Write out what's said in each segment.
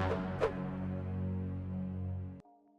Thank you.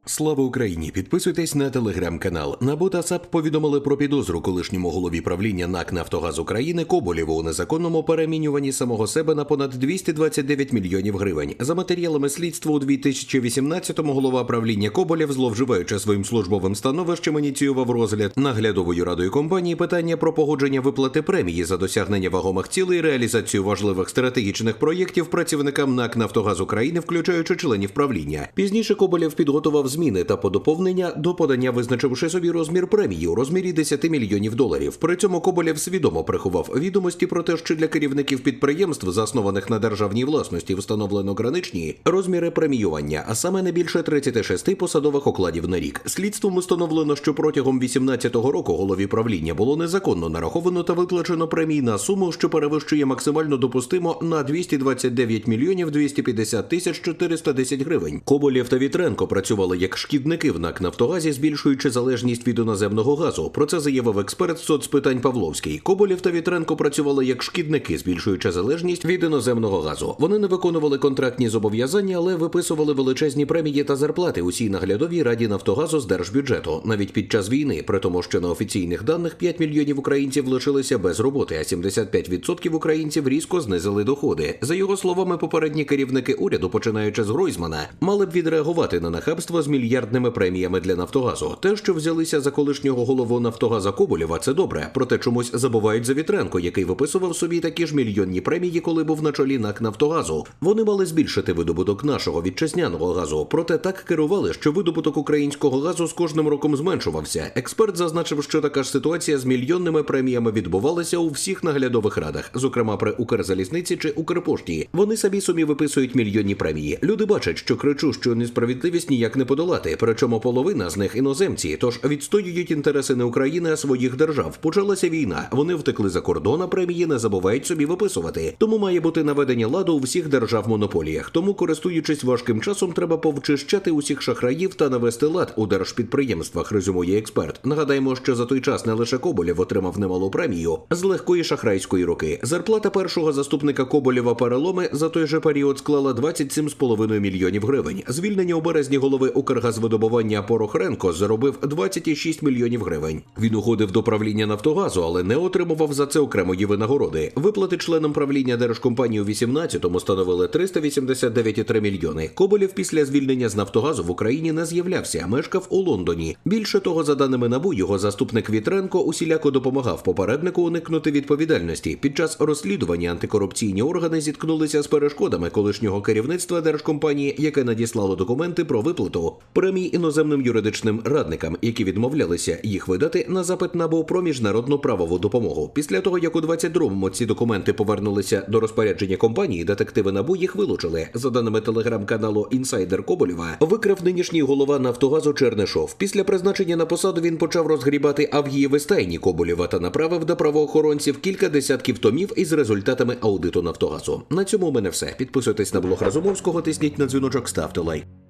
Слава Україні! Підписуйтесь на телеграм-канал. НАБУ та САП повідомили про підозру колишньому голові правління НАК «Нафтогаз України Коболєву у незаконному перемінюванні самого себе на понад 229 мільйонів гривень. За матеріалами слідства у 2018-му голова правління Коболєв, зловживаючи своїм службовим становищем, ініціював розгляд наглядовою радою компанії питання про погодження виплати премії за досягнення вагомих цілей і реалізацію важливих стратегічних проєктів працівникам НАК «Нафтогаз України, включаючи членів правління. Пізніше Коболєв підготував зміни та подоповнення до подання, визначивши собі розмір премії у розмірі 10 мільйонів доларів. При цьому Коболєв свідомо приховав відомості про те, що для керівників підприємств, заснованих на державній власності, встановлено граничні розміри преміювання, а саме не більше 36 посадових окладів на рік. Слідством установлено, що протягом 18-го року голові правління було незаконно нараховано та виплачено премій на суму, що перевищує максимально допустимо на 229 мільйонів 250 тисяч 410 гривень. Коболєв та Вітренко працювали як шкідники в НАК Нафтогазі, збільшуючи залежність від іноземного газу. Про це заявив експерт соцпитань Павловський. Коболєв та Вітренко працювали як шкідники, збільшуючи залежність від іноземного газу. Вони не виконували контрактні зобов'язання, але виписували величезні премії та зарплати усій наглядовій раді Нафтогазу з держбюджету. Навіть під час війни, при тому, що на офіційних даних 5 мільйонів українців лишилися без роботи, а 75% українців різко знизили доходи. За його словами, попередні керівники уряду, починаючи з Гройсмана, мали б відреагувати на нахабство з мільярдними преміями для Нафтогазу. Те, що взялися за колишнього голову Нафтогаза Коболєва, це добре. Проте чомусь забувають за Вітренко, який виписував собі такі ж мільйонні премії, коли був на чолі НАК Нафтогазу. Вони мали збільшити видобуток нашого вітчизняного газу. Проте так керували, що видобуток українського газу з кожним роком зменшувався. Експерт зазначив, що така ж ситуація з мільйонними преміями відбувалася у всіх наглядових радах, зокрема при Укрзалізниці чи Укрпошті. Вони самі собі виписують мільйонні премії. Люди бачать, що кричу, що несправедливість ніяк не подолати. Причому половина з них іноземці, тож відстоюють інтереси не України, а своїх держав. Почалася війна. Вони втекли за кордон, а премії не забувають собі виписувати. Тому має бути наведення ладу у всіх держав монополіях. Тому, користуючись важким часом, треба повчищати усіх шахраїв та навести лад у держпідприємствах. Резюмує експерт. Нагадаємо, що за той час не лише Коболєв отримав немалу премію з легкої шахрайської руки. Зарплата першого заступника Коболєва переломи за той же період склала 27,5 мільйонів гривень. Звільнення у березні голови Укргазвидобування Порохренко заробив 26 мільйонів гривень. Він уходив до правління Нафтогазу, але не отримував за це окремої винагороди. Виплати членам правління держкомпанії у 18-му становили 389,3 мільйони. Коболєв після звільнення з Нафтогазу в Україні не з'являвся, а мешкав у Лондоні. Більше того, за даними НАБУ, його заступник Вітренко усіляко допомагав попереднику уникнути відповідальності. Під час розслідування антикорупційні органи зіткнулися з перешкодами колишнього керівництва держкомпанії, яке надіслало документи про виплату премій іноземним юридичним радникам, які відмовлялися їх видати на запит НАБУ про міжнародну правову допомогу. Після того, як у 22-му ці документи повернулися до розпорядження компанії, детективи НАБУ їх вилучили. За даними телеграм-каналу Інсайдер Коболєва, викрив нинішній голова Нафтогазу Чернишов. Після призначення на посаду він почав розгрібати авгієві стайні Коболєва та направив до правоохоронців кілька десятків томів із результатами аудиту Нафтогазу. На цьому у мене все. Підписуйтесь на блог Разумовського, тисніть на дзвіночок, ставте лайк.